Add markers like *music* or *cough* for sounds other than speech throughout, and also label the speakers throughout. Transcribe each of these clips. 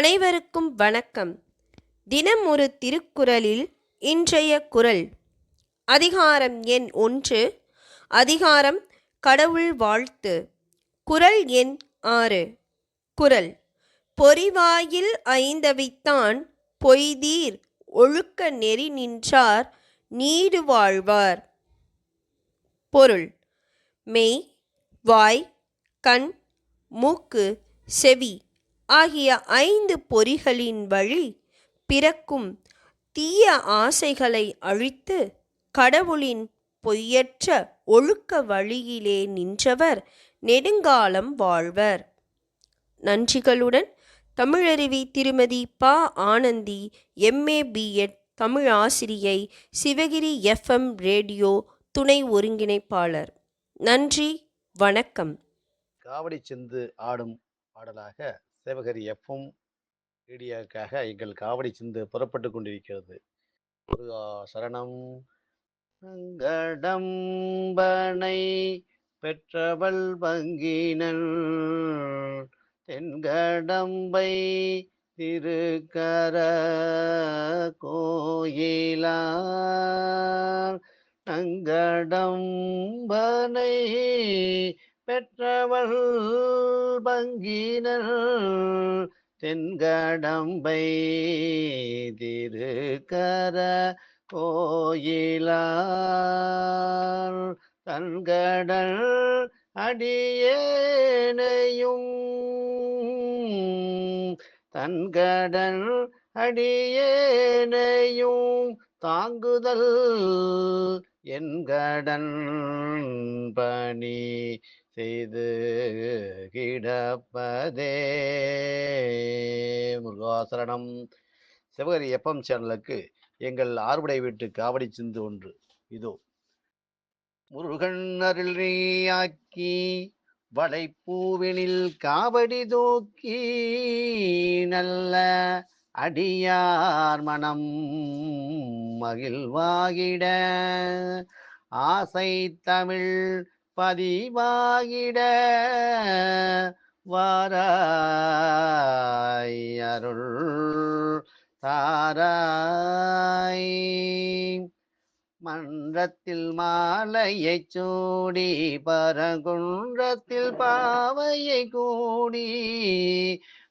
Speaker 1: அனைவருக்கும் வணக்கம். தினம் ஒரு திருக்குறளில் இன்றைய குறள். அதிகாரம் எண் ஒன்று. அதிகாரம் கடவுள் வாழ்த்து. குறள் எண் ஆறு. குரல் பொறிவாயில் ஐந்தவித்தான் பொய்தீர். ஒழுக்க நெறி நின்றார் நீடு வாழ்வார். பொருள். மெய் வாய் கண் மூக்கு செவி. ஆகிய ஐந்து பொறிகளின் வழி பிறக்கும் தீய ஆசைகளை அழித்து கடவுளின் பொய்யற்ற ஒழுக்க வழியிலே நின்றவர் நெடுங்காலம் வாழ்வர். நன்றிகளுடன் தமிழருவி திருமதி ப. ஆனந்தி எம்ஏ பிஎட் தமிழ் ஆசிரியை சிவகிரி எஃப்எம் ரேடியோ துணை ஒருங்கிணைப்பாளர். நன்றி வணக்கம்.
Speaker 2: காவடி செந்து ஆடும் பாடலாக சிவகரி எஃப்எம் ரேடியோக்காக எங்கள் காவடி சிந்து புறப்பட்டு கொண்டிருக்கிறது. முருகா சரணம். கடம்பனை பெற்றவள் வங்கினல் தென்கடம்பை திருக்கர கோயிலார். நங்கடம்பனை பெற்றவள் பங்கினர் தென்கடம்பை திருக்கர கோயிலார். தன்கடல் அடியேனையும் தன்கடல் அடியேனையும் தாங்குதல் என்கடன் பணி செய்து கிடப்பதே. முருகாசரணம். சிவகரி எஃப்எம் சேனலுக்கு எங்கள் ஆறுபடை வீட்டு காவடி சிந்து ஒன்று. இதோ. முருகன் அருள் நீயாக்கி வளைப்பூவினில் காவடி தூக்கி நல்ல அடியார் மனம் மகிழ்வாகிட ஆசை தமிழ் பதிவாகிட வாராய் அருள் தாராய். மன்றத்தில் மாலையை சூடி பரங்குன்றத்தில் பாவையை கூடி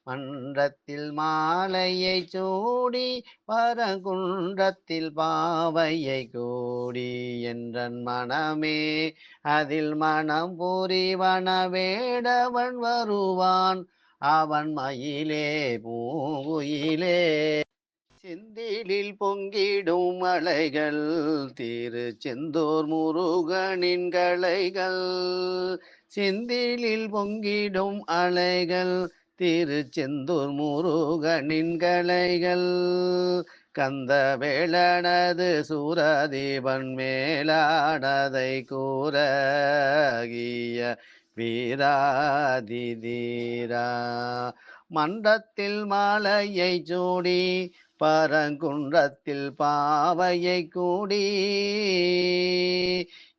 Speaker 2: மன்றத்தில் மாலையை சூடி பரகுன்றத்தில் பாவையை கூடி என்றன் மனமே. அதில் மனம் புரிவன வேடவன் வருவான். அவன் மயிலே பூங்குயிலே. செந்திலில் பொங்கிடும் மலைகள் திரு செந்தூர் முருகனின் கலைகள். செந்திலில் பொங்கிடும் அலைகள் திருச்செந்தூர் முருகனின் கலைகள். கந்த வேளனது சூரதீபன் மேலானதை கூறகிய வீராதிதீரா. மன்றத்தில் மாலையை சூடி பரங்குன்றத்தில் பாவையை கூடி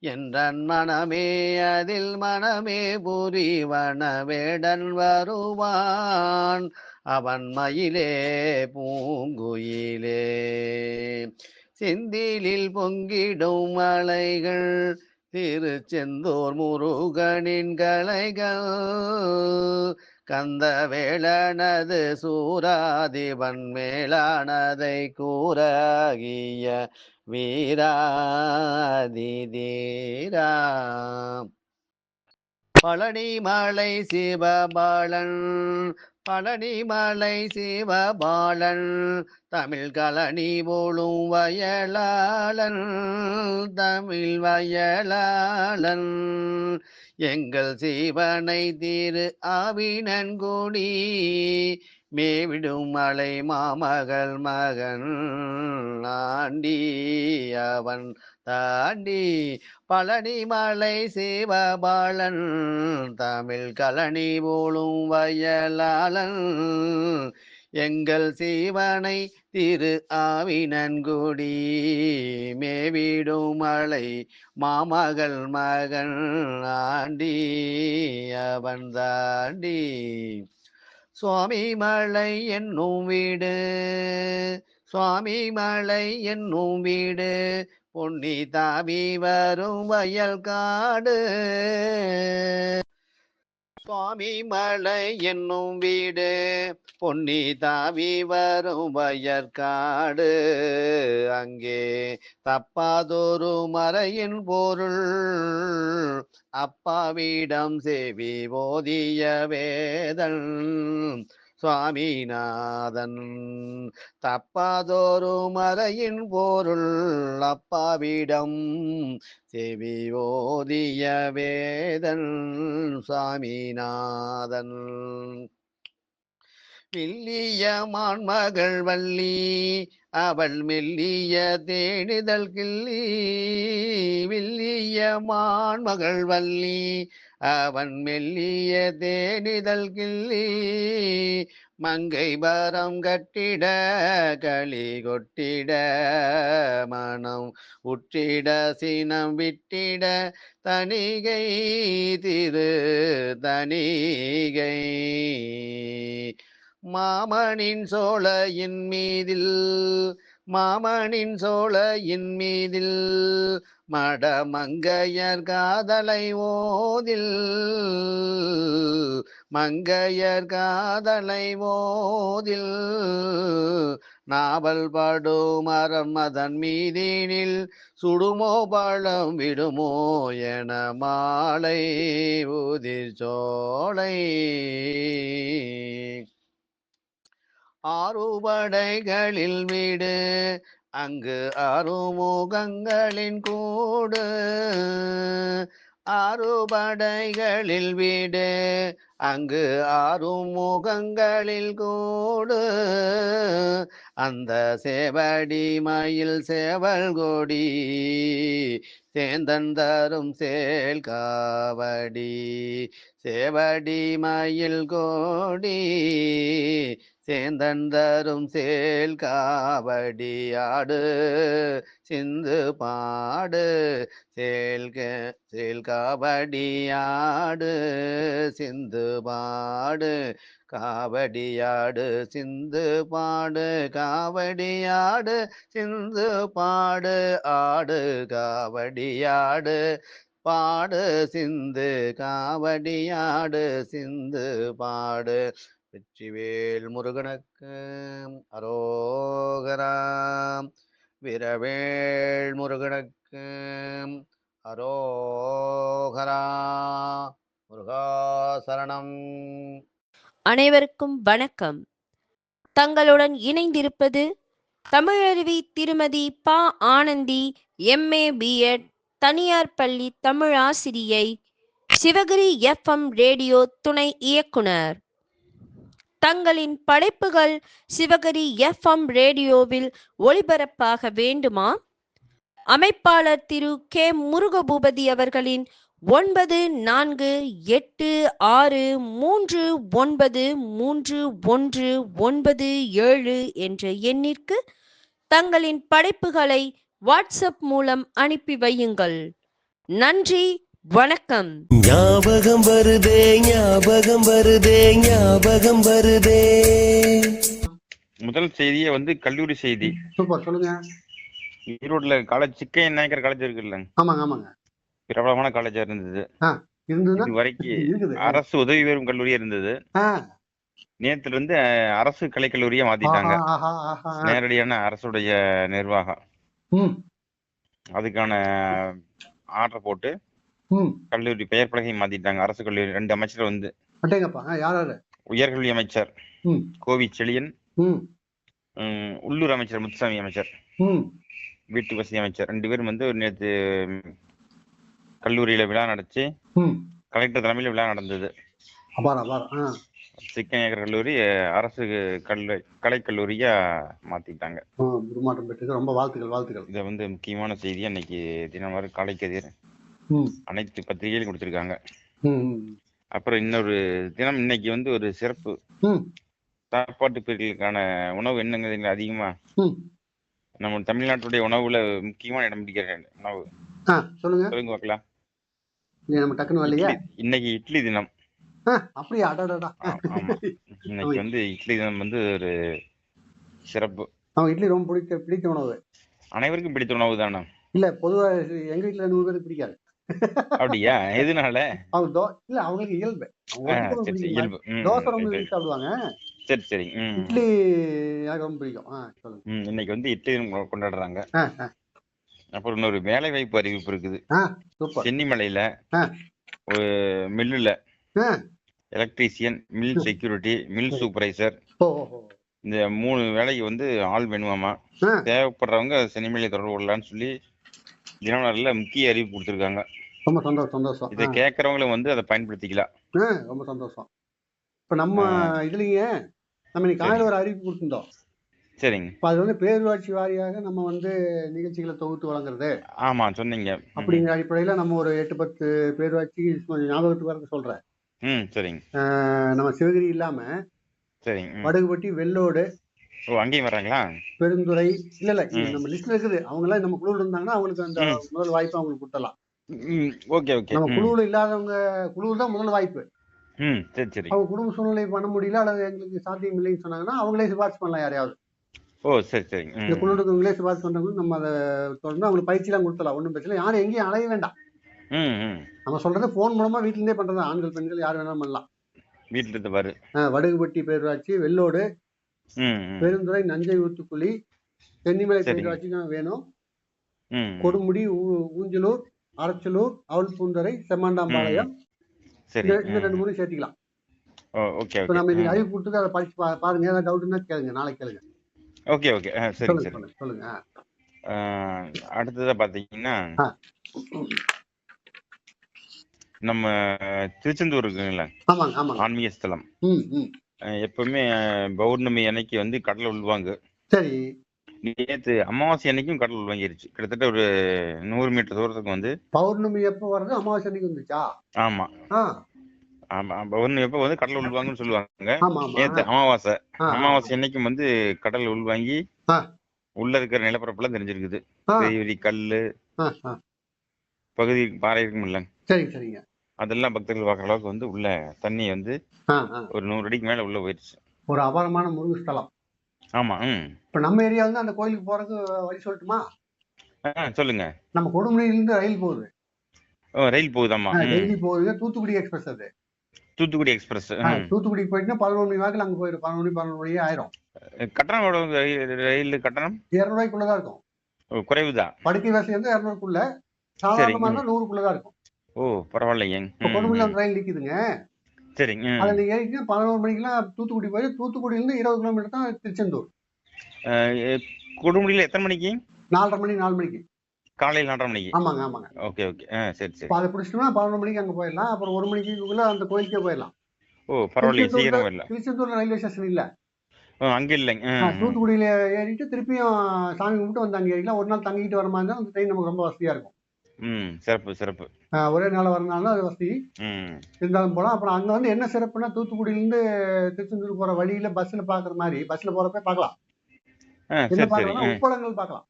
Speaker 2: என்றன் மனமே அதில் மனமே புரிவன வேடன் வருவான். அவன் மயிலே பூங்குயிலே. செந்திலில் பொங்கிடும் மலைகள் திருச்செந்தூர் முருகனின் கலைகள். கந்த வேளனது சூராதிபன் மேலானதை கூறகிய வீராதிதீரா பழனி பழனிமலை சிவபாலன் பழனிமலை சிவபாலன் தமிழ் கலனி போலும் வயலாளன் தமிழ் வயலாளன். எங்கள் சிவனை திரு ஆவினன்குடி மேவிடும் மலை மாமகள் மகன் ஆண்டி அவன் தாண்டி. பழனி மலை சிவபாலன் தமிழ் கலனி போலும் வயலாளன். எங்கள் சிவனை திரு ஆவினன்குடி மேவிடும் மலை மாமகள் மகன் ஆண்டி அவன் தாண்டி. சுவாமி மலை என்னும் வீடு. சுவாமி மலை என்னும் வீடு. பொன்னி தாவி வரும் வயல் காடு சுவாமி மலை என்னும் வீடு பொன்னி தாவி வரும் வயற்காடு அங்கே தப்பாதொரு மறையின் பொருள் அப்பாவிடம் செவி ஓதிய வேதன். சுவாமிநாதன் தப்பாதோரு மலையின் பொருள் அப்பாவிடம் செவி ஓதிய வேதன் சுவாமிநாதன். மெல்லிய மான்மகள் வள்ளி அவள் மெல்லிய தேடுதல் கிள்ளி மெல்லிய மான்மகள் வள்ளி அவன் மெல்லிய தேடுதல் கிள்ளி மங்கை பாரம் கட்டிட களி கொட்டிட மனம் உற்றிட சினம் விட்டிட தனிகை திரு தனிகை மாமனின் சோழையின் மீதில் மாமனின் சோழையின் மீதில் மடமங்கையர் காதலை ஓதில் மங்கையர் காதலை ஓதில். நாவல் படு மரம் அதன் மீதினில் சுடுமோ பழம் விடுமோ என மாலை உதிர் சோலை. ஆறுபடைகளில் வீடு அங்கு அருமுகங்களின் கூடு ஆறுபடைகளில் வீடு அங்கு ஆறுமுகங்களில் கூடு. அந்த சேவடி மயில் சேவல் கொடி சேந்தன் தரும் சேல் காவடி சேவடி மயில் கோடி சேந்தன் தரும் சேல் காவடியாடு சிந்து பாடு சேல் க- சேல் காவடி சிந்து பாடு காவடியாடு சிந்து பாடு காவடியாடு சிந்து பாடு ஆடு காவடியாடு பாடு சிந்து காவடியாடு சிந்து பாடு. வெற்றிவேல் முருகனுக்கு அரோகராம். வீரவேல் முருகனுக்கு அரோகரா முருகாசரணம்
Speaker 3: அனைவருக்கும் வணக்கம். தங்களுடன் இணைந்திருப்பது தமிழருவி திருமதி பா. ஆனந்தி எம்ஏ பிஎட் தனியார் பள்ளி தமிழ் ஆசிரியை சிவகிரி எஃப்எம் ரேடியோ துணை இயக்குனர். தங்களின் படைப்புகள் சிவகிரி எஃப்எம் ரேடியோவில் ஒளிபரப்பாக வேண்டுமா? அமைப்பாளர் திரு கே முருகபூபதி அவர்களின் ஒன்பது நான்கு எட்டு ஆறு மூன்று ஒன்பது மூன்று ஒன்று ஒன்பது ஏழு என்ற எண்ணிற்கு தங்களின் படைப்புகளை வாட்ஸ்அப் மூலம் அனுப்பி வையுங்கள். நன்றி வணக்கம்.
Speaker 4: ஞாபகம் வருதே ஞாபகம் வருதே ஞாபகம் வருதே.
Speaker 5: முதல் செய்தியே வந்து கல்லூரி செய்தி.
Speaker 2: சூப்பர் சொல்லுங்க.
Speaker 5: ஈரோட்ல காலேஜ் சிக்கையன் நாயக்கர் காலேஜ் இருக்குல்ல.
Speaker 2: ஆமாங்க ஆமாங்க.
Speaker 5: பிரபலமான காலேஜா இருந்தது.
Speaker 2: இருந்ததுன்னா?
Speaker 5: இது வரைக்கும்
Speaker 2: இருக்குது.
Speaker 5: அரசு உதவி பெறும் கல்லூரியா இருந்தது.
Speaker 2: ஆ,
Speaker 5: நேத்துல இருந்து அரசு கலைக்கல்லூரியா மாத்திட்டாங்க. நேரடியான அரசுடைய நிர்வாகம்.
Speaker 2: ம்,
Speaker 5: அதுக்கான ஆர்டர் போட்டு. கல்லூரி பெயர் பலகை மாத்திட்டாங்க. அரசு கல்லூரி ரெண்டு அமைச்சர் வந்து உயர்கல்வி அமைச்சர். கோவி செழியன் உள்ளூர் அமைச்சர் முத்துசாமி அமைச்சர். வீட்டு வசதி அமைச்சர். ரெண்டு பேரும் வந்து நேற்று கல்லூரியில விழா நடத்தி. கலெக்டர் தலைமையில் விழா நடந்தது.
Speaker 2: ஆ,
Speaker 5: சிக்கநேகர் கல்லூரி அரசு கல்லு கலைக்கல்லூரியா மாத்திட்டாங்க.
Speaker 2: ரொம்ப வாழ்த்துக்கள் வாழ்த்துக்கள்.
Speaker 5: இதை வந்து முக்கியமான செய்தி. அன்னைக்கு தினமலர் காலைக்கதிர்.
Speaker 2: ம்,
Speaker 5: அனைத்து பத்திரிகையிலும் கொடுத்திருக்காங்க. அப்புறம் இன்னொரு தினம் இன்னைக்கு வந்து ஒரு சிறப்பு. சாப்பாட்டு பிரிவுகளுக்கான உணவு என்னங்கிறது அதிகமா. நம்ம தமிழ்நாட்டுடைய உணவுல முக்கியமான இடம் பிடிக்கிற உணவு.
Speaker 2: சொல்லுங்க.
Speaker 5: சொல்லுங்க பார்க்கலாம்
Speaker 2: நம்ம வரலையா.
Speaker 5: இன்னைக்கு இட்லி தினம்.
Speaker 6: அப்படியா?
Speaker 5: இன்னைக்கு வந்து இட்லி தான் வந்து ஒரு சிறப்பு.
Speaker 6: இட்லி ரொம்ப பிடித்த பிடித்த உணவு.
Speaker 5: அனைவருக்கும் பிடித்த உணவு தானே?
Speaker 6: இல்ல பொதுவா எங்க வீட்டுல நூறு பேருக்கு பிடிக்காது.
Speaker 5: அப்படியா? எதனால?
Speaker 6: அவங்க இல்ல அவங்களுக்கு இயல்பு.
Speaker 5: இயல்பு.
Speaker 6: தோசை ரொம்ப விரும்பி சாப்பிடுவாங்க.
Speaker 5: சரி சரி.
Speaker 6: இட்லி எனக்கு ரொம்ப பிடிக்கும்.
Speaker 5: இன்னைக்கு வந்து இட்லி கொண்டாடுறாங்க. அப்புறம் இன்னொரு வேலை வாய்ப்பு அறிவிப்பு இருக்குது. சென்னிமலையில. ஒரு மில்லுல. Electrician mill security mill supervisor. இந்த மூணு வேலைக்கு வந்து ஆள் வேணுமாமா. தேவைப்படுறவங்க சென்னிமலையை தொடர்பு கொள்ளலாம்னு சொல்லி தினமலர்ல முக்கிய அறிவிப்பு கொடுத்துருக்காங்க.
Speaker 6: ரொம்ப சந்தோஷம் சந்தோஷம்.
Speaker 5: இதை கேட்கறவங்களும் வந்து அதை பயன்படுத்திக்கலாம்.
Speaker 6: ரொம்ப சந்தோஷம். இப்ப நம்ம இதுலங்க நம்ம இன்னைக்கு காலையில ஒரு அறிவிப்பு கொடுத்திருந்தோம்.
Speaker 5: சரிங்க.
Speaker 6: இப்ப அது வந்து பேரூராட்சி வாரியாக நம்ம வந்து நிகழ்ச்சிகளை தொகுத்து வழங்குறது.
Speaker 5: ஆமா சொன்னீங்க.
Speaker 6: அப்படிங்கிற அடிப்படையில நம்ம ஒரு எட்டு பத்து பேரூராட்சி கொஞ்சம் ஞாபகத்துக்கு வரது சொல்றேன்.
Speaker 5: ம் சரிங்க.
Speaker 6: நம்ம சிவகிரி இல்லாம
Speaker 5: சரிங்க.
Speaker 6: வடுகுபட்டி வெள்ளோடு
Speaker 5: ஓ அங்கேயும் வர்றாங்களா?
Speaker 6: பெருந்துறை இல்ல இல்ல. நம்ம லிஸ்ட்ல இருக்குது. அவங்க எல்லாம் நம்ம குழுவில் இருந்தாங்கன்னா அவங்களுக்கு அந்த. முதல் வாய்ப்பு அவங்களுக்கு கொடுத்தலாம்
Speaker 5: ஓகே ஓகே.
Speaker 6: நம்ம. குழுவில் இல்லாதவங்க குழுவில் தான் முதல் வாய்ப்பு.
Speaker 5: ம் சரி சரி.
Speaker 6: அவங்க குடும்ப சூழ்நிலை பண்ண முடியல அல்லது எங்களுக்கு சாத்தியம் இல்லைன்னு சொன்னாங்கன்னா அவங்களே சிபாரிசு பண்ணலாம் யாரையாவது.
Speaker 5: ஓ சரி சரிங்க
Speaker 6: இந்த
Speaker 5: ம்.
Speaker 6: குழு இருக்கவங்களே சிபாரிசு பண்றவங்க நம்ம அதை தொடர்ந்து அவங்களுக்கு பயிற்சிலாம் கொடுத்தலாம் ஒன்றும் பிரச்சனை. யாரும் எங்கேயும் அலைய வேண்டாம். நம்ம சொல்றது போன் மூலமா வீட்டுல இருந்தே பண்றது ஆண்கள் பெண்கள் யார் வேணாலும் பண்ணலாம்.
Speaker 5: வீட்டுல இருந்து பாரு
Speaker 6: ஆஹ் வடுகுபட்டி பேரூராட்சி வெள்ளோடு பெருந்துறை நஞ்சை ஊத்துக்குழி தென்னிமலை. பேரூராட்சி வேணும். கொடுமுடி ஊஞ்சலூர் அரச்சலூர் அவல் பூந்தரை செம்மாண்டாம்பாளையம்.
Speaker 5: சரி
Speaker 6: இந்த. ரெண்டு மூணு சேர்த்திக்கலாம்.
Speaker 5: ஓகே
Speaker 6: இப்ப நம்ம இன்னைக்கு அறிவு கொடுத்துட்டு அதை படிச்சு பாருங்க. ஏதாவது டவுட்னா கேளுங்க. நாளைக்கு கேளுங்க.
Speaker 5: Okay okay.
Speaker 6: சொல்லுங்க
Speaker 5: சரி.
Speaker 6: சொல்லுங்க.
Speaker 5: அடுத்ததா பாத்தீங்கன்னா. நம்ம திருச்செந்தூர் இருக்குங்களா ஆன்மீக ஸ்தலம். எப்பவுமே பௌர்ணமி அன்னைக்கு வந்து கடலை உள்வாங்க
Speaker 6: சரி.
Speaker 5: நேத்து அமாவாசை அன்னைக்கும் கடல் உள்வாங்கிருச்சு கிட்டத்தட்ட ஒரு நூறு மீட்டர் தூரத்துக்கு வந்து
Speaker 6: பௌர்ணமி எப்போ வருது அமாவாசை அன்னைக்கு வந்துச்சா?
Speaker 5: ஆமா. ஆமா பௌர்ணமி எப்ப வந்து கடல் உள்வாங்கன்னு சொல்லுவாங்க. நேத்து அமாவாசை. அமாவாசை அன்னைக்கும் வந்து கடல் உள்வாங்கி. உள்ள இருக்கிற நிலப்பரப்புலாம் தெரிஞ்சிருக்குது. பெரிய கல்லு. பகுதி பாறை இருக்குமில்ல
Speaker 6: சரிங்க சரிங்க.
Speaker 5: அதெல்லாம் பக்தர்கள் பார்க்குற அளவுக்கு வந்து உள்ள தண்ணி வந்து. ஒரு நூறு அடிக்கு மேல உள்ள போயிடுச்சு.
Speaker 6: ஒரு அபாரமான முருகு ஸ்தலம்
Speaker 5: ஆமா ம்.
Speaker 6: இப்ப நம்ம ஏரியா வந்து அந்த கோயிலுக்கு போறதுக்கு வழி சொல்லட்டுமா?
Speaker 5: சொல்லுங்க.
Speaker 6: நம்ம கொடுமுடியில இருந்து ரயில் போகுது.
Speaker 5: ரயில் போகுதாம்மா ம்.
Speaker 6: டெய்லி போகுது. தூத்துக்குடி எக்ஸ்பிரஸ் அது.
Speaker 5: தூத்துக்குடி எக்ஸ்பிரஸ்
Speaker 6: தூத்துக்குடிக்கு போயிட்டுனா பதினொரு மணி வாக்கில் அங்க போயிடும் பதினொரு மணி பதினொரு மணியே ஆயிரும்
Speaker 5: கட்டணம் எவ்வளவு ரயில் கட்டணம்?
Speaker 6: இரநூறுவாய்க்குள்ளதான் இருக்கும்.
Speaker 5: ஓ, குறைவுதான்
Speaker 6: படுக்கை வசதி வந்து இரநூறுக்குள்ள. சாதாரணமா இருந்தா நூறுக்குள்ளதான் இருக்கும்.
Speaker 5: ஓ பரவாயில்லைங்க. ம்.
Speaker 6: அந்த ரயில் நிக்குதுங்க.
Speaker 5: சரிங்க.
Speaker 6: அதுல ஏறிட்டு பதினோரு மணிக்கெல்லாம் தூத்துக்குடி போய் தூத்துக்குடியில இருந்து இருபது கிலோமீட்டர் தான் திருச்செந்தூர்.
Speaker 5: கொடுமுடியில எத்தனை மணிக்கு?
Speaker 6: நாலரை மணி நாலு மணிக்கு.
Speaker 5: காலையில் நாலரை மணிக்கு?
Speaker 6: ஆமாங்க ஆமாங்க.
Speaker 5: Okay okay. சரி சரி.
Speaker 6: அதை பிடிச்சிட்டோம்னா பதினொரு மணிக்கு அங்க போயிடலாம். அப்புறம் ஒரு மணிக்குள்ள அந்த கோயிலுக்கே போயிடலாம்.
Speaker 5: ஓ
Speaker 6: திருச்செந்தூர்ல-
Speaker 5: சீக்கிரம்
Speaker 6: திருச்செந்தூர்ல ரயில்வே ஸ்டேஷன் இல்ல.
Speaker 5: அங்க இல்லைங்க. ம்.
Speaker 6: தூத்துக்குடியில ஏறிட்டு திருப்பியும் சாமி கும்பிட்டு வந்து அங்க ஏறிக்கலாம். ஒரு நாள் தங்கிட்டு வர மாதிரி இருந்தா அந்த ட்ரெயின் நமக்கு ரொம்ப வசதியா இருக்கும்.
Speaker 5: ம் சிறப்பு சிறப்பு.
Speaker 6: ஒரே நாள் வரனாலும் அது வசதி. இருந்தாலும் போலாம். அப்புறம் அங்க வந்து என்ன சிறப்புனா தூத்துக்குடியில இருந்து திருச்செந்தூர் போற வழியில பஸ்ல பாக்குற மாதிரி பஸ்ல போறப்ப பார்க்கலாம்
Speaker 5: ஆ
Speaker 6: என்ன
Speaker 5: சரி சரி.
Speaker 6: பார்க்கலாம்னா
Speaker 5: ம்.
Speaker 6: உப்பளங்கள் பார்க்கலாம்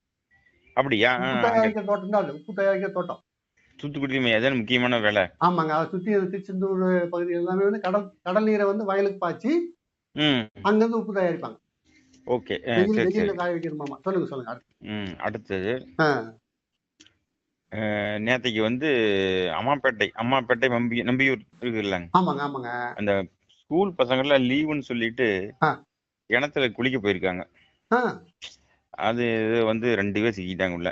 Speaker 5: அப்படியா?
Speaker 6: உப்பு
Speaker 5: அங்க
Speaker 6: தயாரிக்கிற தோட்டம் தான் அது. உப்பு தயாரிக்கிற தோட்டம்.
Speaker 5: தூத்துக்குடி எதனா முக்கியமான வேலை.
Speaker 6: ஆமாங்க. அதை சுத்தி திருச்செந்தூர் பகுதி எல்லாமே வந்து கடல் கடல் நீரை வந்து வயலுக்கு பாய்ச்சி
Speaker 5: ம்.
Speaker 6: அங்கிருந்து உப்பு தயாரிப்பாங்க.
Speaker 5: ஓகே.
Speaker 6: காய வைக்கணுமாமா? சொல்லுங்க சொல்லுங்க.
Speaker 5: அடுத்தது. நேத்தைக்கு வந்து அம்மாப்பேட்டை அம்மாப்பேட்டை நம்பி நம்பியூர் இருக்கு இல்லைங்க
Speaker 6: ஆமாங்க ஆமாங்க.
Speaker 5: அந்த ஸ்கூல் பசங்கள்லாம் லீவுன்னு சொல்லிட்டு. கிணத்துல குளிக்க போயிருக்காங்க. அது வந்து ரெண்டு பேர் சிக்கிட்டாங்க உள்ள.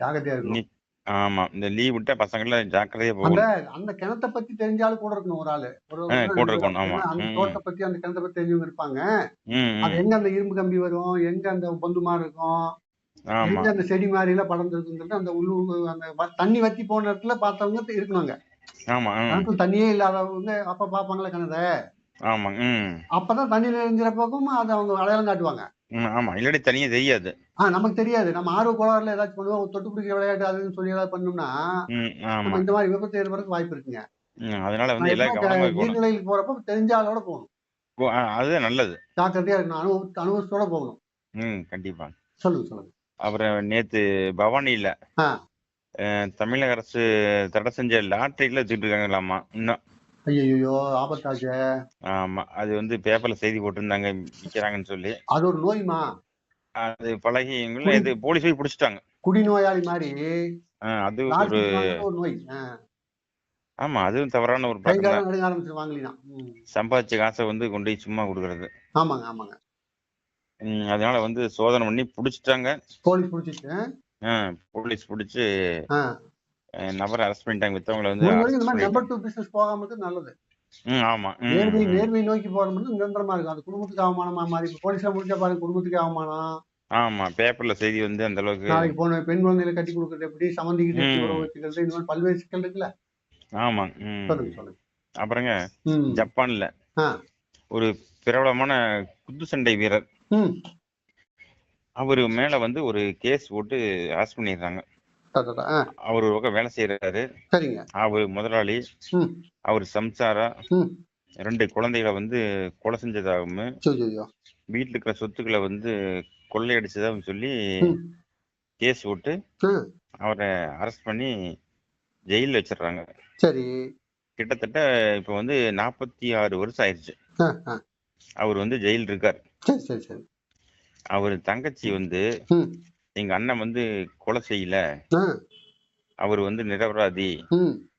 Speaker 6: ஜாக்கிரதையா
Speaker 5: ஆமா இந்த லீவ் விட்டா பசங்கள்லாம் ஜாக்கிரதையா
Speaker 6: அந்த
Speaker 5: போகணும்.
Speaker 6: அந்த கிணத்தை பத்தி தெரிஞ்சாலும் கூட இருக்கணும் ஒரு ஆளு.
Speaker 5: கூட இருக்கணும், ஆமா.
Speaker 6: அந்த தோட்டத்தை பத்தி அந்த கிணத்தை பத்தி தெரிஞ்சவங்க இருப்பாங்க. அது. எங்க அந்த இரும்பு கம்பி வரும்? எங்க அந்த பொந்து மாதிரி இருக்கும்? அந்த செடி மாதிரி எல்லாம் படர்ந்து இருக்குங்கிறது அந்த உள்ளூர் அந்த தண்ணி வத்தி போன இடத்துல பார்த்தவங்க. கிணத்துல தண்ணியே இல்லாதவங்க அப்ப பாப்பாங்களே கிணத அப்பதான் தண்ணி நிறைஞ்சிறப்பவும் அதை அவங்க அடையாளம் காட்டுவாங்க.
Speaker 5: ஆமா. இல்லாட்டி தனியா தெரியாது.
Speaker 6: ஆஹ் நமக்கு தெரியாது. நம்ம ஆர்வ கோளாறுல ஏதாச்சும் பண்ணுவோம். தொட்டு பிடிக்கிற விளையாட்டு அதுன்னு சொல்லி ஏதாவது பண்ணோம்னா இந்த மாதிரி விபத்து ஏற்படுறதுக்கு வாய்ப்பு இருக்குங்க.
Speaker 5: அதனால வந்து
Speaker 6: நீர்நிலைக்கு போறப்ப தெரிஞ்ச ஆளோட போகணும்.
Speaker 5: அதுதான் நல்லது.
Speaker 6: ஜாக்கிரதையா இருக்கணும். அனுபவ அனுபவத்தோட போகணும்.
Speaker 5: ம் கண்டிப்பா.
Speaker 6: சொல்லுங்க சொல்லுங்க.
Speaker 5: அப்புறம் நேத்து பவானியில தமிழக அரசு தடை செஞ்ச லாட்டரியில வச்சுட்டு இருக்காங்களாமா இன்னும்.
Speaker 6: ஐயோ ஆபத்தாச்சே.
Speaker 5: ஆமா அது வந்து பேப்பர்ல செய்தி போட்டிருந்தாங்க விக்கிறாங்கன்னு சொல்லி.
Speaker 6: அது ஒரு நோய்மா?
Speaker 5: அது பழகி இது போலீஸ் போய் பிடிச்சிட்டாங்க.
Speaker 6: குடிநோயாளி மாதிரி.
Speaker 5: அது ஒரு
Speaker 6: நோய்.
Speaker 5: ஆமா அதுவும் தவறான ஒரு
Speaker 6: ம்.
Speaker 5: சம்பாதிச்ச காசை வந்து கொண்டு சும்மா கொடுக்கறது.
Speaker 6: ஆமாங்க ஆமாங்க.
Speaker 5: அதனால வந்து சோதனை பண்ணி பிடிச்சிட்டாங்க.
Speaker 6: போலீஸ் பிடிச்சிட்டு
Speaker 5: போலீஸ் பிடிச்சி. நபரை அரெஸ்ட் பண்ணிட்டாங்க. வித்தவங்களை வந்து.
Speaker 6: நம்பர் டூ பிசினஸ் போகாம இருக்கிறது நல்லது.
Speaker 5: ஆமா.
Speaker 6: நேர்மை. நேர்மை நோக்கி போறது மட்டும் நிரந்தரமா இருக்கும். அது குடும்பத்துக்கு அவமானமா மாறி போலீஸ்ல முடிஞ்சா பாருங்க குடும்பத்துக்கு அவமானம்.
Speaker 5: ஆமா பேப்பர்ல செய்தி வந்து அந்த அளவுக்கு
Speaker 6: நாளைக்கு போன பெண் குழந்தைகளை கட்டி கொடுக்கறது எப்படி சம்மந்திக்கிட்டு வச்சுக்கிறது இந்த மாதிரி பல்வேறு சிக்கல் இருக்குல்ல?
Speaker 5: ஆமா அப்புறங்க. ஜப்பான்ல. ஒரு பிரபலமான குத்துச்சண்டை வீரர்.
Speaker 6: ம்.
Speaker 5: அவரு மேல வந்து ஒரு கேஸ் போட்டு அரெஸ்ட் பண்ணிடுறாங்க
Speaker 6: டா, டா, டா. ஆ,
Speaker 5: அவர் ஒரு பக்கம் வேலை செய்யறாரு
Speaker 6: சரிங்க
Speaker 5: அவர் முதலாளி
Speaker 6: ம்.
Speaker 5: அவர் சம்சாரா
Speaker 6: ம்.
Speaker 5: ரெண்டு குழந்தைகளை வந்து கொலை செஞ்சதாகவும். வீட்டுல இருக்கிற சொத்துக்களை வந்து கொள்ளையடிச்சதாகவும் சொல்லி
Speaker 6: ம்.
Speaker 5: கேஸ் போட்டு
Speaker 6: ம்.
Speaker 5: அவரை அரெஸ்ட் பண்ணி ஜெயிலில் வச்சிடுறாங்க
Speaker 6: சரி
Speaker 5: கிட்டத்தட்ட இப்போ வந்து நாற்பத்தி ஆறு வருஷம் ஆயிடுச்சு. அவர் வந்து ஜெயில் இருக்கார்
Speaker 6: சரி சரி சரி
Speaker 5: அவர் தங்கச்சி வந்து. எங்க அண்ணன் வந்து கொலை செய்யல அவர் வந்து நிரபராதி.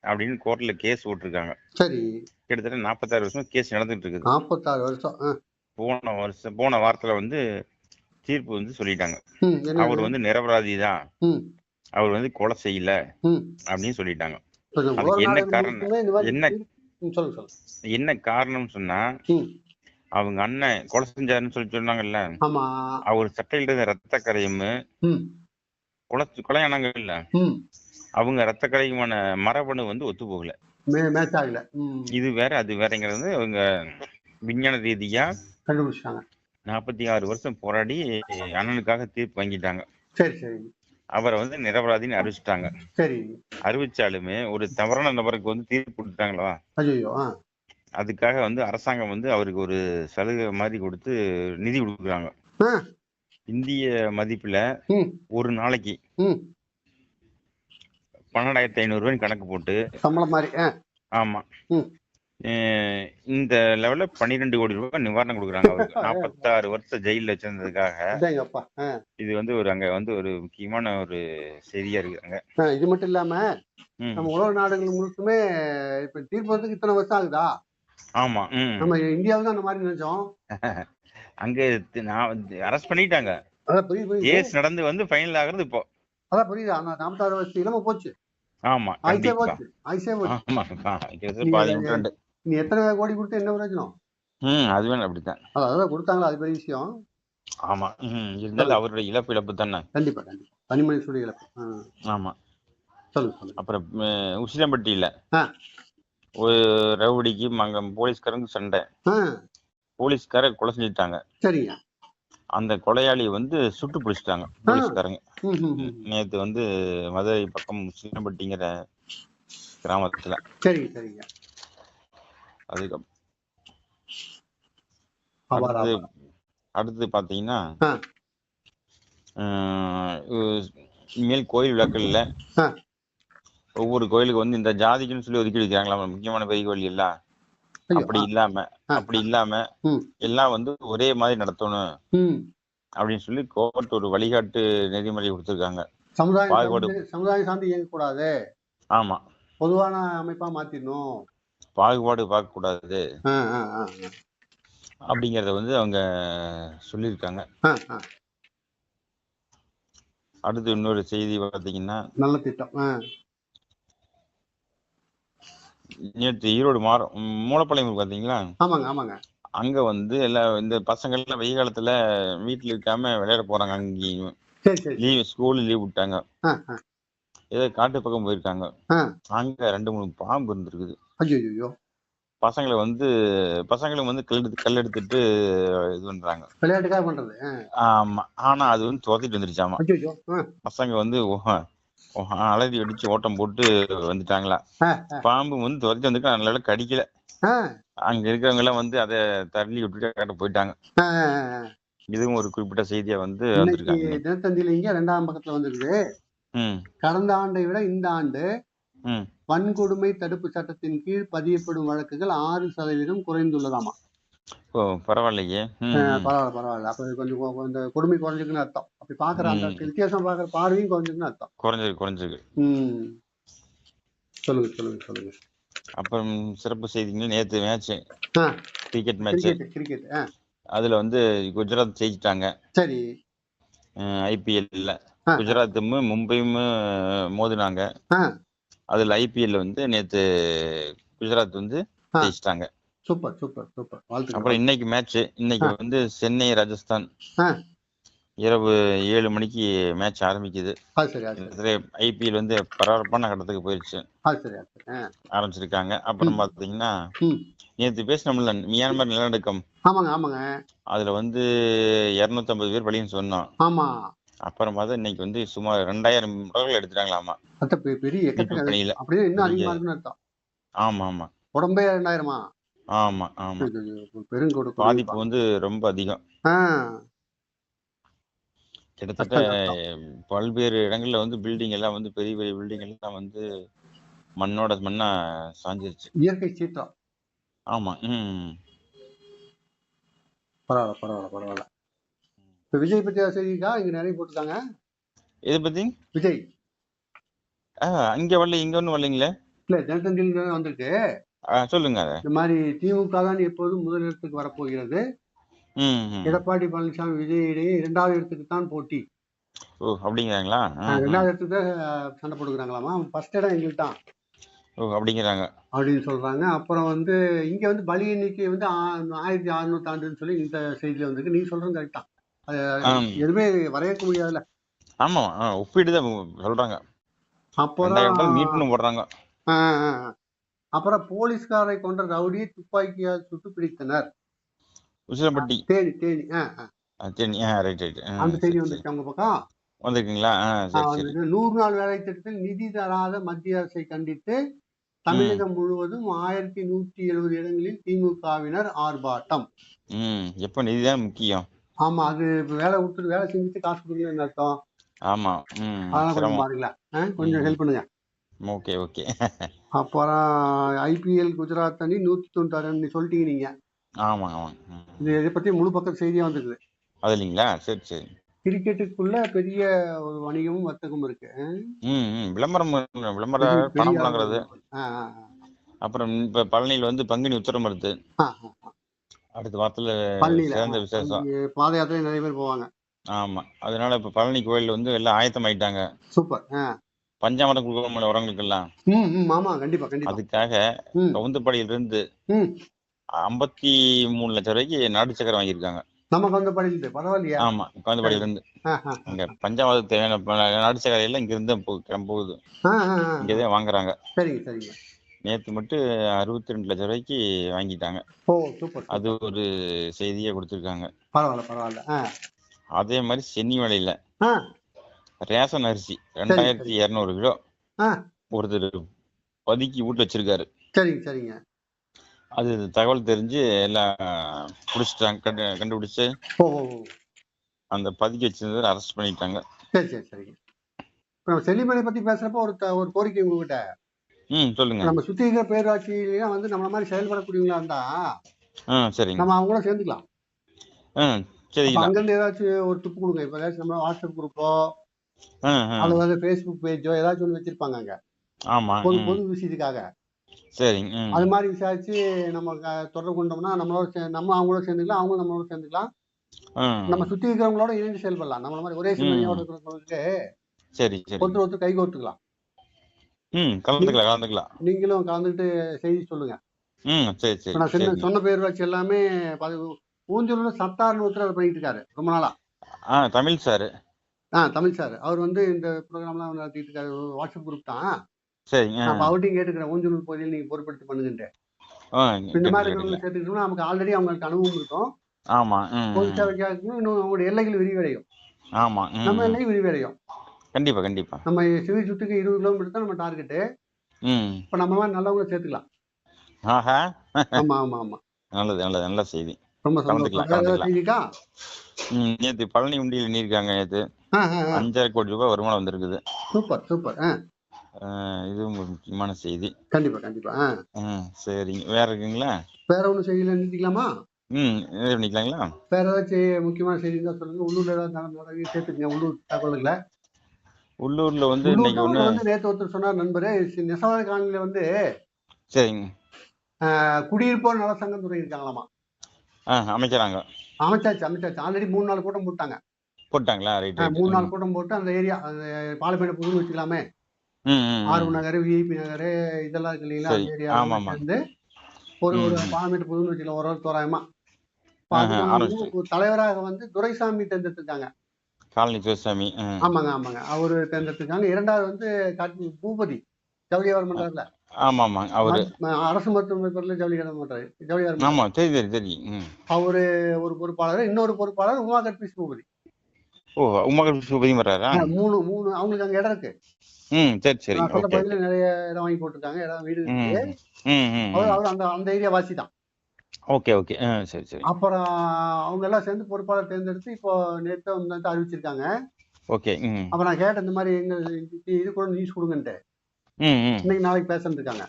Speaker 5: அப்படின்னு கோர்ட்ல கேஸ் போட்டிருக்காங்க
Speaker 6: சரி
Speaker 5: கிட்டத்தட்ட நாற்பத்தாறு வருஷம் கேஸ் நடந்துட்டு இருக்குது
Speaker 6: நாற்பத்தாறு வருஷம்.
Speaker 5: போன வருஷம் போன வாரத்துல வந்து தீர்ப்பு வந்து சொல்லிட்டாங்க அவர் வந்து நிரபராதி தான். அவர் வந்து கொலை செய்யல. அப்படின்னு சொல்லிட்டாங்க என்ன காரணம்? என்ன- என்ன காரணம்னு சொன்னா. அவங்க அண்ணன் கொலை செஞ்சாருன்னு சொல்லி சொன்னாங்கல்ல? அவர் சட்டையில இருந்த ரத்த கரையும். கொலை கொலையானாங்க இல்ல. அவங்க ரத்த கரையுமான மரபணு வந்து ஒத்து போகல. இது வேற அது வேறங்கிறது அவங்க விஞ்ஞான ரீதியா
Speaker 6: கண்டுபிடிச்சிட்டாங்க.
Speaker 5: நாற்பத்தி ஆறு வருஷம் போராடி அண்ணனுக்காக தீர்ப்பு வாங்கிட்டாங்க.
Speaker 6: சரி சரி.
Speaker 5: அவரை வந்து நிரபராதின்னு அறிவிச்சிட்டாங்க.
Speaker 6: சரி.
Speaker 5: அறிவிச்சாலுமே ஒரு தவறான நபருக்கு வந்து தீர்ப்பு
Speaker 6: ஆ.
Speaker 5: அதுக்காக வந்து அரசாங்கம் வந்து அவருக்கு ஒரு சலுகை மாதிரி கொடுத்து நிதி கொடுக்குறாங்க. இந்திய மதிப்புல. ஒரு நாளைக்கு. பன்னெண்டாயிரத்தி ஐநூறு ரூபாய் கணக்கு போட்டு
Speaker 6: சம்பளம் மாதிரி
Speaker 5: ஆமா இந்த லெவல்ல பன்னிரெண்டு கோடி ரூபாய் நிவாரணம் கொடுக்குறாங்க அவருக்கு *laughs* நாற்பத்தாறு வருஷம் ஜெயில வச்சிருந்ததுக்காக இது வந்து ஒரு அங்க வந்து ஒரு முக்கியமான ஒரு செய்தியா இருக்குங்க
Speaker 6: ஆ, இது மட்டும் இல்லாம. நம்ம உலக நாடுகள் முழுக்குமே இப்ப தீர்ப்பு வரதுக்கு இத்தனை வருஷம் ஆகுதா
Speaker 5: ஆமா
Speaker 6: நம்ம இந்தியாவில் தான் அந்த மாதிரி நினைச்சோம். *laughs*
Speaker 5: அங்க நான் அரெஸ்ட் பண்ணிட்டாங்க. கேஸ் நடந்து வந்து ஃபைனல் ஆகுறது இப்போ.
Speaker 6: அதான் புரியுது ஆனா நாற்பத்தாறு வருஷம் இளம போச்சு.
Speaker 5: ஆமா கண்டிப்பா.
Speaker 6: போச்சு ஆயிசே போச்சு. நீ எத்தனை கோடி கொடுத்து என்ன பிரயோஜனம்?
Speaker 5: ம் அது வேணும் அப்படித்தான்.
Speaker 6: அதான் கொடுத்தாங்களா அது பெரிய விஷயம்.
Speaker 5: ஆமா ம் இருந்தாலும் அவருடைய இழப்பு இழப்பு தானே.
Speaker 6: கண்டிப்பா கண்டிப்பா. தனிமனித சுடி இழப்பு
Speaker 5: ஆமா.
Speaker 6: சொல்லுங்க
Speaker 5: அப்புறம் உசிலம்பட்டியில. ஒரு ரவுடிக்கு அங்க போலீஸ்காரங்க சண்டை. போலீஸ்கார கொலை செஞ்சுட்டாங்க.
Speaker 6: சரிங்க.
Speaker 5: அந்த கொலையாளி வந்து சுட்டு பிடிச்சிட்டாங்க போலீஸ்காரங்க. நேத்து வந்து மதுரை பக்கம் உசிலம்பட்டிங்கிற கிராமத்துல.
Speaker 6: சரிங்க. சரிங்க
Speaker 5: அதுக்கு அடுத்து. அடுத்து பாத்தீங்கன்னா இனிமேல் கோயில் விளக்கல்ல. ஒவ்வொரு கோயிலுக்கு வந்து இந்த ஜாதிக்குன்னு சொல்லி ஒதுக்கி வைக்கிறாங்களா முக்கியமான பெரிய கோயில்
Speaker 6: ஐயோ,
Speaker 5: அப்படி இல்லாம. அப்படி இல்லாம. எல்லாம் வந்து ஒரே மாதிரி நடத்தணும். அப்படின்னு சொல்லி கோர்ட் ஒரு வழிகாட்டு நெறிமுறை கொடுத்துருக்காங்க பாகுபாடு.
Speaker 6: சார்ந்து இயங்கக்கூடாது
Speaker 5: ஆமா
Speaker 6: பொதுவான அமைப்பா மாத்திடணும்
Speaker 5: பாகுபாடு பார்க்க கூடாது அப்படிங்கறத வந்து அவங்க சொல்லியிருக்காங்க. அடுத்து இன்னொரு செய்தி பாத்தீங்கன்னா
Speaker 6: நல்ல திட்டம்
Speaker 5: நேற்று ஈரோடு மாற மூலப்பாளையம் பாத்தீங்களா
Speaker 6: ஆமாங்க ஆமாங்க.
Speaker 5: அங்க வந்து எல்லாம் இந்த பசங்க எல்லாம் வெயில் காலத்துல வீட்டுல இருக்காம விளையாட போறாங்க அங்கேயும். லீவ் ஸ்கூல் லீவ் விட்டாங்க. ஏதோ காட்டு பக்கம் போயிருக்காங்க. அங்க ரெண்டு மூணு பாம்பு இருந்திருக்குது. பசங்களை வந்து பசங்களும் வந்து கல் எடுத்து கல் எடுத்துட்டு இது பண்றாங்க.
Speaker 6: விளையாட்டுக்காக பண்றது
Speaker 5: ஆமா. ஆனா அது வந்து துரத்திட்டு வந்துருச்சாமா. பசங்க வந்து அலறி அடிச்சு ஓட்டம் போட்டு வந்துட்டாங்களா? பாம்பு வந்து துரத்தி வந்துட்டு நல்ல கடிக்கல. அங்க இருக்கிறவங்க எல்லாம் வந்து அதை தள்ளி விட்டுட்டு போயிட்டாங்க. இதுவும் ஒரு குறிப்பிட்ட செய்தியா வந்து
Speaker 6: தினத்தந்தியில இங்க ரெண்டாம் பக்கத்துல வந்திருக்கு. கடந்த ஆண்டை விட இந்த ஆண்டு வன்கொடுமை தடுப்பு சட்டத்தின் கீழ் பதியப்படும் வழக்குகள் ஆறு சதவீதம் குறைந்துள்ளதாமா?
Speaker 5: ஓ பரவாயில்லையே.
Speaker 6: பரவாயில்ல பரவாயில்ல. அப்ப கொஞ்சம் இந்த கொடுமை குறைஞ்சிருக்குன்னு அர்த்தம். அப்படி பாக்குற அந்த. வித்தியாசம் பாக்குற பார்வையும் குறைஞ்சிருக்குன்னு அர்த்தம்.
Speaker 5: குறைஞ்சிருக்கு குறைஞ்சிருக்கு.
Speaker 6: ம். சொல்லுங்க சொல்லுங்க சொல்லுங்க.
Speaker 5: அப்புறம் சிறப்பு செய்திகள் நேத்து மேட்ச் கிரிக்கெட் மேட்ச்
Speaker 6: கிரிக்கெட்
Speaker 5: அதுல வந்து குஜராத் ஜெயிச்சிட்டாங்க.
Speaker 6: சரி.
Speaker 5: ஐபிஎல்ல. குஜராத்தும் மும்பையும் மோதினாங்க. அதுல ஐபிஎல் வந்து நேத்து குஜராத் வந்து. ஜெயிச்சிட்டாங்க.
Speaker 6: Super super super. வாழ்த்துக்கள்.
Speaker 5: அப்புறம் இன்னைக்கு மேட்ச் இன்னைக்கு வந்து சென்னை ராஜஸ்தான். இரவு ஏழு மணிக்கு மேட்ச் ஆரம்பிக்குது. ஐபிஎல் வந்து பரபரப்பான கட்டத்துக்கு போயிருச்சு. ஆரம்பிச்சிருக்காங்க. அப்புறம் பாத்தீங்கன்னா நேத்து பேசினோம்ல மியான்மர் நிலநடுக்கம். அதுல வந்து இருநூத்தம்பது பேர் பலின்னு சொன்னோம்.
Speaker 6: ஆமா.
Speaker 5: அப்புறம் பார்த்தா இன்னைக்கு வந்து சுமார் ரெண்டாயிரம் உடல்கள் எடுத்துட்டாங்களாமா.
Speaker 6: பெரிய
Speaker 5: மீட்பு
Speaker 6: எக்கச்சக்க
Speaker 5: பணியில
Speaker 6: அப்படியே இன்னும்
Speaker 5: பெரிய-
Speaker 6: அதிகமா இருக்குன்னு அர்த்தம்.
Speaker 5: ஆமா ஆமா.
Speaker 6: உடம்பே ரெண்டாயிரமா?
Speaker 5: ஆமா ஆமா.
Speaker 6: பெருங்கொடு
Speaker 5: பாதிப்பு வந்து ரொம்ப அதிகம். கிட்டத்தட்ட பல்வேறு இடங்கள்ல வந்து பில்டிங் எல்லாம் வந்து பெரிய பெரிய பில்டிங் எல்லாம் வந்து மண்ணோட மண்ணா சாஞ்சிருச்சு.
Speaker 6: இயற்கை சீற்றம்.
Speaker 5: ஆமா ம்.
Speaker 6: பரவாயில்ல பரவாயில்ல பரவாயில்ல. இப்ப விஜய் பத்தி செய்திக்கா இங்க நிறைய போட்டிருக்காங்க.
Speaker 5: இதை பத்தி?
Speaker 6: விஜய்.
Speaker 5: ஆ, இங்க வரல இங்க ஒண்ணும் வரலைங்களே.
Speaker 6: இல்ல தினத்தந்தியில் வந்திருக்கு.
Speaker 5: சொல்லுங்க.
Speaker 6: இந்த மாதிரி திமுக தான் எப்போதும் முதலிடத்துக்கு வரப்போகிறது.
Speaker 5: ம் ம்.
Speaker 6: எடப்பாடி பழனிசாமி விஜய் இடையே இரண்டாவது இடத்துக்கு தான் போட்டி.
Speaker 5: ஓ அப்படிங்கிறாங்களா.
Speaker 6: ரெண்டாவது இடத்துக்கு சண்டை போட்டுக்கிறாங்களாமா? ஃபர்ஸ்ட் இடம் எங்களுக்கு தான்
Speaker 5: ஓ அப்படிங்கிறாங்க.
Speaker 6: அப்படின்னு சொல்றாங்க. அப்புறம் வந்து இங்க வந்து பலி எண்ணிக்கை வந்து ஆயிரத்தி அறுநூத்தி ஆண்டுன்னு சொல்லி இந்த செய்தியில வந்திருக்கு. நீ சொல்றது கரெக்ட் அது. எதுவுமே வரையறுக்க முடியாதுல்ல.
Speaker 5: ஆமா ஆ, ஒப்பிட்டு தான் சொல்றாங்க. டாலர் மீட்னு போடுறாங்க.
Speaker 6: அப்புறம் போலீஸ்காரை கொண்ட ரவுடியை துப்பாக்கியால் சுட்டு பிடித்தனர்.
Speaker 5: உசிலம்பட்டி.
Speaker 6: தேனி தேனி.
Speaker 5: ஆ ரைட் ரைட்
Speaker 6: அந்த செய்தி வந்துருச்சு அவங்க பக்கம்.
Speaker 5: வந்திருக்கீங்களா?
Speaker 6: நூறு நாள் வேலை திட்டத்தில் நிதி தராத மத்திய அரசை கண்டித்து தமிழகம் முழுவதும் ஆயிரத்தி நூற்றி எழுபது இடங்களில் திமுகவினர் ஆர்ப்பாட்டம்.
Speaker 5: எப்போ நிதிதான் முக்கியம்.
Speaker 6: ஆமா அது வேலை கொடுத்துட்டு வேலை செஞ்சுட்டு காசு கொடுக்கலன்னு அர்த்தம்?
Speaker 5: ஆமா
Speaker 6: அதெல்லாம் கொஞ்சம் ஆ, கொஞ்சம். ஹெல்ப் பண்ணுங்க.
Speaker 5: Okay okay.
Speaker 6: அப்புறம் ஐபிஎல் குஜராத் அணி நூத்தி தொண்ணூத்தாறு ரன் சொல்லிட்டீங்க நீங்க.
Speaker 5: ஆமா ஆமா. ம்.
Speaker 6: இது இதை பத்தி முழு பக்கம் செய்தியா வந்திருக்குது.
Speaker 5: அது இல்லைங்களா சரி சரி.
Speaker 6: கிரிக்கெட்டுக்குள்ள பெரிய ஒரு வணிகமும் வர்த்தகமும் இருக்கு.
Speaker 5: ம் விளம்பரம் விளம்பர பணம்
Speaker 6: ஆ,
Speaker 5: அப்புறம் இப்ப பழனியில் வந்து பங்குனி உத்தரம் வருது. அடுத்த வாரத்துல சிறந்த விசேஷம்.
Speaker 6: பாத யாத்திரை நிறைய பேர் போவாங்க.
Speaker 5: ஆமா. அதனால இப்ப பழனி கோயில் வந்து எல்லாம் ஆயத்தமாயிட்டாங்க.
Speaker 6: சூப்பர் ஆ.
Speaker 5: பஞ்சாமரம் கொடுக்கணும் உரங்களுக்கெல்லாம்
Speaker 6: ம் ம் ஆமா கண்டிப்பா கண்டிப்பா.
Speaker 5: அதுக்காக
Speaker 6: ம்.
Speaker 5: கவுந்தப்பாடியில இருந்து
Speaker 6: ம்.
Speaker 5: ஐம்பத்தி மூணு லட்சம் ரூபாய்க்கு நாடு சக்கரை வாங்கியிருக்காங்க.
Speaker 6: நமக்கு வந்து படிக்குது பரவாயில்லையா?
Speaker 5: ஆமா கவுந்தப்பாடியில இருந்து
Speaker 6: ஆ, ஆ,
Speaker 5: இங்க பஞ்சாபத்துக்கு தேவையான ப- நாடு சக்கரை எல்லாம் இங்க இருந்து போகுது. இங்கதான் வாங்குறாங்க.
Speaker 6: சரிங்க சரிங்க.
Speaker 5: நேத்து மட்டும் அறுபத்தி ரெண்டு லட்சம் ரூபாய்க்கு வாங்கிட்டாங்க.
Speaker 6: ஓ சூப்பர்
Speaker 5: அது ஒரு செய்தியா கொடுத்துருக்காங்க.
Speaker 6: பரவாயில்ல பரவாயில்ல.
Speaker 5: அதே மாதிரி சென்னி வேலையில ரேஷன் அரிசி ரெண்டாயிரத்தி இருநூறு கிலோ ஒருத்தர் பதுக்கி வீட்டுல வச்சிருக்காரு.
Speaker 6: சரிங்க சரிங்க.
Speaker 5: அது தகவல் தெரிஞ்சு எல்லாம் பிடிச்சிட்டாங்க கண்டு கண்டுபிடிச்சு. அந்த பதுக்கி வச்சிருந்ததை அரெஸ்ட் பண்ணிட்டாங்க.
Speaker 6: சரி சரி சரிங்க. இப்போ நம்ம செல்லிமலை பத்தி பேசுறப்ப ஒரு ஒரு கோரிக்கை உங்ககிட்ட.
Speaker 5: ம் சொல்லுங்க.
Speaker 6: நம்ம சுத்தி இருக்கிற பேரூராட்சியிலாம் வந்து நம்மள மாதிரி செயல்படக்கூடியவங்களா இருந்தா
Speaker 5: ஆ சரிங்க.
Speaker 6: நம்ம அவங்க கூட சேர்ந்துக்கலாம் அப்ப
Speaker 5: சரிங்களா.
Speaker 6: அங்கிருந்து ஏதாச்சும் ஒரு டிப்பு கொடுங்க. இப்ப ஏதாச்சும் நம்ம வாட்ஸ்அப் குரூப்போ அல்லது வந்து ஃபேஸ்புக் பேஜோ ஏதாச்சும் ஒன்று வச்சிருப்பாங்க அங்க
Speaker 5: ஆமா
Speaker 6: பொது பொது விஷயத்துக்காக.
Speaker 5: சரிங்க
Speaker 6: அது மாதிரி விசாரிச்சு நம்ம தொடர்பு கொண்டோம்னா நம்மளோட நம்ம அவங்களோட சேர்ந்துக்கலாம் அவங்க நம்மளோட சேர்ந்துக்கலாம். நம்ம சுத்தி இருக்கிறவங்களோட இணைந்து செயல்படலாம். நம்மள மாதிரி ஒரே சிந்தனையோட இருக்கிறவங்களுக்கு
Speaker 5: சரி
Speaker 6: ஒருத்தர் ஒருத்தர் கை கோர்த்துக்கலாம்.
Speaker 5: ம் கலந்துக்கலாம் கலந்துக்கலாம்.
Speaker 6: நீங்களும் கலந்துட்டு செய்தி சொல்லுங்க.
Speaker 5: ம் சரி சரி
Speaker 6: நான் சொன்ன சொன்ன பேரூராட்சி எல்லாமே ஊஞ்சலூர்ல சத்தார்னு ஒருத்தர் அதை பண்ணிட்டு இருக்காரு ரொம்ப நாளா.
Speaker 5: ஆ தமிழ் சார்.
Speaker 6: ஆ தமிழ் சார். அவர் வந்து இந்த ப்ரோக்ராம்லாம் நடத்திட்டு இருக்காரு. வாட்ஸ்அப் குரூப் தான்.
Speaker 5: சரிங்க
Speaker 6: அப்ப அவர்கிட்டையும் கேட்டுக்கிறேன். ஊஞ்சலூர் பகுதியில் நீங்க பொறுப்பெடுத்து பண்ணுங்கன்ட்டு. இந்த மாதிரி இருக்கிறவங்க சேர்த்துக்கிட்டோம்னா நமக்கு ஆல்ரெடி அவங்களுக்கு அனுபவம் இருக்கும்.
Speaker 5: ஆமா ம்
Speaker 6: பொது
Speaker 5: ம்.
Speaker 6: சேவைக்காக இன்னும் அவங்களுடைய எல்லைகள் விரிவடையும்.
Speaker 5: ஆமா
Speaker 6: நம்ம. எல்லையும் விரிவடையும்.
Speaker 5: கண்டிப்பா கண்டிப்பா.
Speaker 6: நம்ம சிவில் சுத்துக்கு இருபது கிலோமீட்டர் தான் நம்ம டார்கெட்டு இப்ப நம்ம மாதிரி நல்லவங்கள சேர்த்துக்கலாம்.
Speaker 5: ஆஹா.
Speaker 6: ஆமா ஆமா ஆமா.
Speaker 5: நல்லது நல்லது. நல்ல செய்தி.
Speaker 6: ரொம்ப சந்தோஷம். செய்திக்கா
Speaker 5: நேத்து பழனி உண்டியில் எண்ணியிருக்காங்க நேத்து. அஞ்சரை கோடி ரூபாய் வருமானம் வந்திருக்குது.
Speaker 6: சூப்பர் சூப்பர்
Speaker 5: ஒரு முக்கியமான செய்தி.
Speaker 6: கண்டிப்பா கண்டிப்பா
Speaker 5: சரிங்க. வேற இருக்குங்களா?
Speaker 6: வேற ஒண்ணும் செய்தியில நிறுத்திக்கலாமா?
Speaker 5: ம் இது பண்ணிக்கலாங்களா
Speaker 6: வேற ஏதாச்சும் முக்கியமான செய்தி இருந்தா சொல்லுங்க. உள்ளூர்ல ஏதாவது நடந்த சேர்த்துக்கங்க. உள்ளூர் தகவல்களை.
Speaker 5: உள்ளூர்ல வந்து இன்னைக்கு
Speaker 6: தகவல் வந்து நேத்து ஒருத்தர் சொன்னார் நண்பரே. நெசவாளர் காலனில வந்து
Speaker 5: சரிங்க.
Speaker 6: குடியிருப்போர் நல சங்கம் தொடங்கியிருக்காங்களாமா
Speaker 5: ஆ அமைக்கிறாங்க
Speaker 6: அமைச்சாச்சு அமைச்சாச்சு. ஆல்ரெடி மூணு நாள் கூட்டம் போட்டாங்க.
Speaker 5: போட்டாங்களா?
Speaker 6: மூணு நாள் கூட்டம் போட்டு அந்த ஏரியா அந்த பாலப்பேட்டை புதுன்னு வச்சுக்கலாமே. ஆர்வ நகர் விஐபி நகர் இதெல்லாம் இருக்கு இல்லைங்களா. அந்த ஏரியா. வந்து ஒரு ஒரு. பாலப்பேட்டை புதுன்னு வச்சுக்கலாம் ஒரு ஒரு தோராயமா. தலைவராக வந்து துரைசாமி தேர்ந்தெடுத்திருக்காங்க.
Speaker 5: காலனி சிவசாமி ம்.
Speaker 6: ஆமாங்க ஆமாங்க. அவரு தேர்ந்தெடுத்திருக்காங்க. இரண்டாவது வந்து பூபதி ஜவுளி வியாபாரம் பண்றாருல
Speaker 5: ஆமா ஆமா அவரு
Speaker 6: அரசு மருத்துவமனை பேர்ல ஜவுளி வியாபாரம் பண்றாரு ஜவுளி வியாபாரம்
Speaker 5: ஆமா சரி சரி சரி ம்.
Speaker 6: அவரு ஒரு பொறுப்பாளர் இன்னொரு பொறுப்பாளர் உமா கட்பீஸ் பூபதி
Speaker 5: ஓ உமகள் சுபதியும் வர்றாரா
Speaker 6: ஆஹ் மூணு மூணு அவங்களுக்கு அங்க இடம் இருக்கு.
Speaker 5: ம் சரி சரி
Speaker 6: சொல்ல பகுதியில நிறைய இடம் வாங்கி போட்டிருக்காங்க இடம் வீடு அவர் அவர் அந்த அந்த ஏரியா வாசி தான்.
Speaker 5: Okay okay. சரி சரி.
Speaker 6: அப்புறம் அவங்க எல்லாம் சேர்ந்து பொறுப்பாளர் தேர்ந்தெடுத்து இப்போ நேற்று வந்து அறிவிச்சிருக்காங்க.
Speaker 5: ஓகே
Speaker 6: அப்ப நான் கேட்டேன் இந்த மாதிரி எங்க இது கூட நியூஸ் கொடுங்கன்ட்டு. இன்னைக்கு நாளைக்கு பேசணும் இருக்காங்க.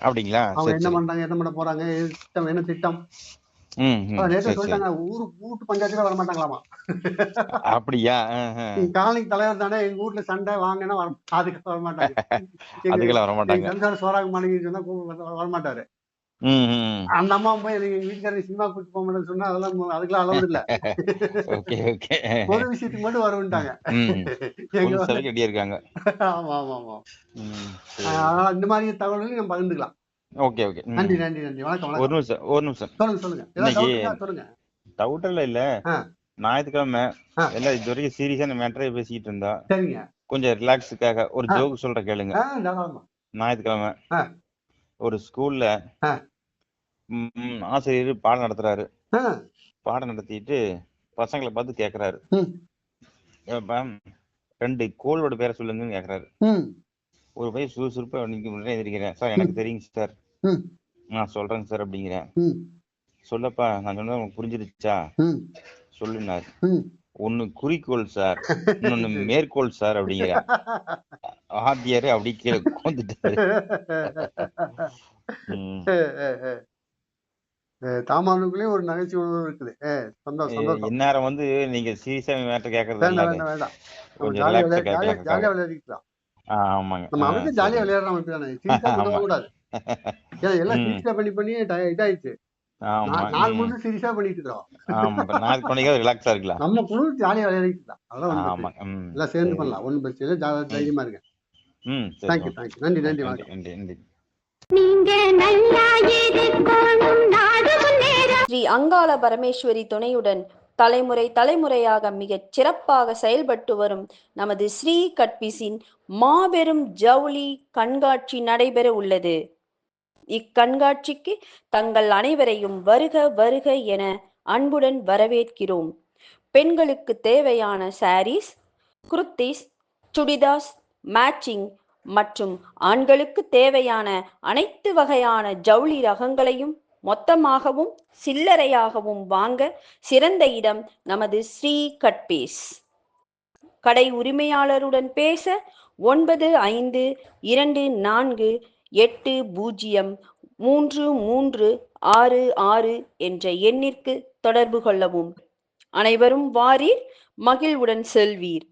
Speaker 5: அப்படிங்களா?
Speaker 6: அவங்க என்ன பண்றாங்க என்ன பண்ண போறாங்க திட்டம் என்ன திட்டம்? நேற்று சொல்லிட்டாங்க ஊரு கூட்டு பஞ்சாயத்துல வர மாட்டாங்களாமா?
Speaker 5: அப்படியா.
Speaker 6: காலனிக்கு தலைவர் தானே எங்க வீட்ல சண்டை வாங்கினா வர அதுக்கு வர மாட்டாங்க. *laughs*
Speaker 5: வர மாட்டாங்க.
Speaker 6: சோறாக மாட்டேங்குது சொன்னா வர- மாட்டாரு. அந்த அம்மா போய் எனக்கு எங்க வீட்டுக்காரங்க சினிமா கூட்டு போக மாட்டேன்னு சொன்னா அதெல்லாம் அதுக்கெல்லாம் அளவு இல்ல. ஒரு விஷயத்துக்கு மட்டும் வருவிட்டாங்க
Speaker 5: இருக்காங்க
Speaker 6: ஆமா ஆமா ஆமா. அதனால இந்த மாதிரி தகவல்களையும் நம்ம பகிர்ந்துக்கலாம்.
Speaker 5: Okay okay.
Speaker 6: நன்றி நன்றி நன்றி. வணக்கம்
Speaker 5: ஒரு நிமிஷம் ஒரு நிமிஷம்.
Speaker 6: சொல்லுங்க சொல்லுங்க. சொல்லுங்க.
Speaker 5: இல்ல. ஞாயிற்றுக்கிழமை. எல்லாம் இது வரைக்கும் சீரியஸான மேட்டரே பேசிக்கிட்டு இருந்தா
Speaker 6: சரிங்க.
Speaker 5: கொஞ்சம் ரிலாக்ஸுக்காக ஒரு. ஜோக் சொல்ற கேளுங்க. ஞாயிற்றுக்கிழமை. ஒரு ஸ்கூல்ல ஆசிரியர் பாடம் நடத்துறாரு. பாடம் நடத்திட்டு பசங்களை பார்த்து கேக்குறாரு. ரெண்டு கோளோட பேரை சொல்லுங்கன்னு கேக்குறாரு. ஒரு பையன் சுறுசுறுப்பா இன்னைக்கு முன்னாடி எழுதிருக்கிறேன் சார் எனக்கு தெரியுங்க சார். நான் சொல்றேங்க சார் அப்படிங்கிறேன். சொல்லப்பா நான் சொன்னது உனக்கு புரிஞ்சிருச்சா? சொல்லுனார். ஒண்ணு குறிக்கோள் சார் *laughs* இன்னொன்னு மேற்கோள் சார் அப்படிங்கிற *laughs* ஆத்தியாரு அப்படி கீழே கோந்துட்டாரு. *laughs*
Speaker 6: தாமானுக்குள்ளேயும் ஒரு நகைச்சுவை உணர்வு இருக்குது. சந்தோஷம்.
Speaker 5: இந்நேரம் வந்து நீங்க சீரியஸா மேட்டர் கேக்குறது
Speaker 6: வேண்டாம் வேண்டாம் ஜாலியா விளையாடிக்கலாம்
Speaker 5: ஆமாங்க.
Speaker 6: நம்ம அமைப்பு. ஜாலியா விளையாடுற அமைப்பு தானே சீரியஸா
Speaker 5: ஆமா.
Speaker 6: பண்ண கூடாது எல்லாம். சீரியஸா பண்ணி பண்ணி இதாயிடுச்சு. சீரியஸா பண்ணிட்டு இருக்கோம்
Speaker 5: ரிலாக்ஸா இருக்கலாம்.
Speaker 6: நம்ம குழு ஜாலியா அதெல்லாம் எல்லாம் சேர்ந்து. பண்ணலாம். ஒண்ணும் பிரச்சனை இல்லை. தைரியமா இருங்க.
Speaker 5: ம்
Speaker 6: தேங்க்யூ தேங்க்யூ நன்றி நன்றி
Speaker 5: நன்றி நன்றி
Speaker 7: ஸ்ரீ அங்காள பரமேஸ்வரி துணையுடன் தலைமுறை தலைமுறையாக மிகச் சிறப்பாக செயல்பட்டு வரும் நமது ஸ்ரீ கட்பிஸின் மாபெரும் ஜவுளி கண்காட்சி நடைபெற உள்ளது. இக்கண்காட்சிக்கு தங்கள் அனைவரையும் வருக வருக என அன்புடன் வரவேற்கிறோம். பெண்களுக்கு தேவையான சாரீஸ் குர்த்திஸ் சுடிதாஸ் மேட்சிங் மற்றும் ஆண்களுக்கு தேவையான அனைத்து வகையான ஜவுளி ரகங்களையும் மொத்தமாகவும் சில்லறையாகவும் வாங்க சிறந்த இடம் நமது ஸ்ரீ கட்பேஸ். கடை உரிமையாளருடன் பேச ஒன்பது ஐந்து இரண்டு நான்கு எட்டு பூஜ்ஜியம் மூன்று மூன்று ஆறு ஆறு என்ற எண்ணிற்கு தொடர்பு கொள்ளவும். அனைவரும் வாரீர் மகிழ்வுடன் செல்வீர்.